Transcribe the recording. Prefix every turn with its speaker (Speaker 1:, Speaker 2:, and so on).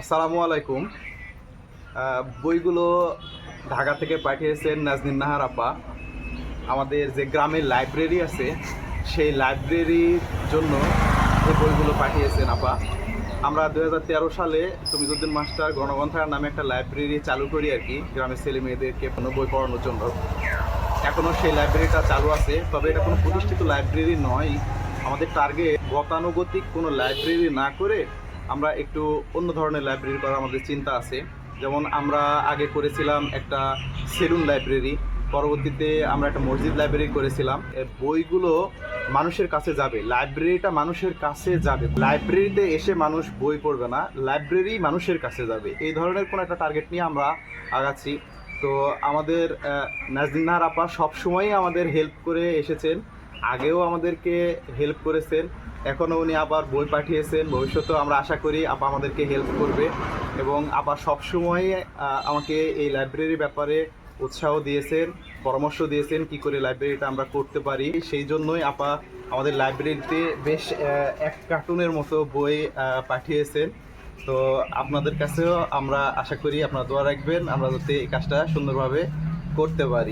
Speaker 1: আসসালামু আলাইকুম। বইগুলো ঢাকা থেকে পাঠিয়েছেন নাজনীন নাহার আপা আমাদের যে গ্রামের লাইব্রেরি আছে, সেই লাইব্রেরির জন্য এই বইগুলো পাঠিয়েছেন আপা আমরা দু হাজার তেরো সালে তমিজুদ্দিন মাস্টার গণগ্রন্থাগার নামে একটা লাইব্রেরি চালু করি আর কি, গ্রামের ছেলে মেয়েদেরকে কোনো বই পড়ানোর জন্য। এখনও সেই লাইব্রেরিটা চালু আছে, তবে এটা কোনো প্রতিষ্ঠিত লাইব্রেরি নয়। আমাদের টার্গেট গতানুগতিক কোনো লাইব্রেরি না করে আমরা একটু অন্য ধরনের লাইব্রেরি করার আমাদের চিন্তা আছে। যেমন আমরা আগে করেছিলাম একটা সেলুন লাইব্রেরি পরবর্তীতে আমরা একটা মসজিদ লাইব্রেরি করেছিলাম। বইগুলো মানুষের কাছে যাবে লাইব্রেরিটা মানুষের কাছে যাবে। লাইব্রেরিতে এসে মানুষ বই পড়বে না লাইব্রেরি মানুষের কাছে যাবে। এই ধরনের কোনো একটা টার্গেট নিয়ে আমরা আগাচ্ছি। তো আমাদের আহ, নাজদিন নাহার আপা সবসময়ই আমাদের হেল্প করে এসেছেন। আগেও আমাদেরকে হেল্প করেছেন, এখনও উনি আবার বই পাঠিয়েছেন, ভবিষ্যতেও আমরা আশা করি আপা আমাদেরকে হেল্প করবে এবং আপা সবসময় আমাকে এই লাইব্রেরির ব্যাপারে উৎসাহ দিয়েছেন, পরামর্শ দিয়েছেন কি করে লাইব্রেরিটা আমরা করতে পারি। সেই জন্যই আপা আমাদের লাইব্রেরিতে বেশ এক কার্টুনের মতো বই পাঠিয়েছেন। তো আপনাদের কাছেও আমরা আশা করি, আপনারা দোয়া রাখবেন, আমরা যাতে এই কাজটা সুন্দরভাবে করতে পারি।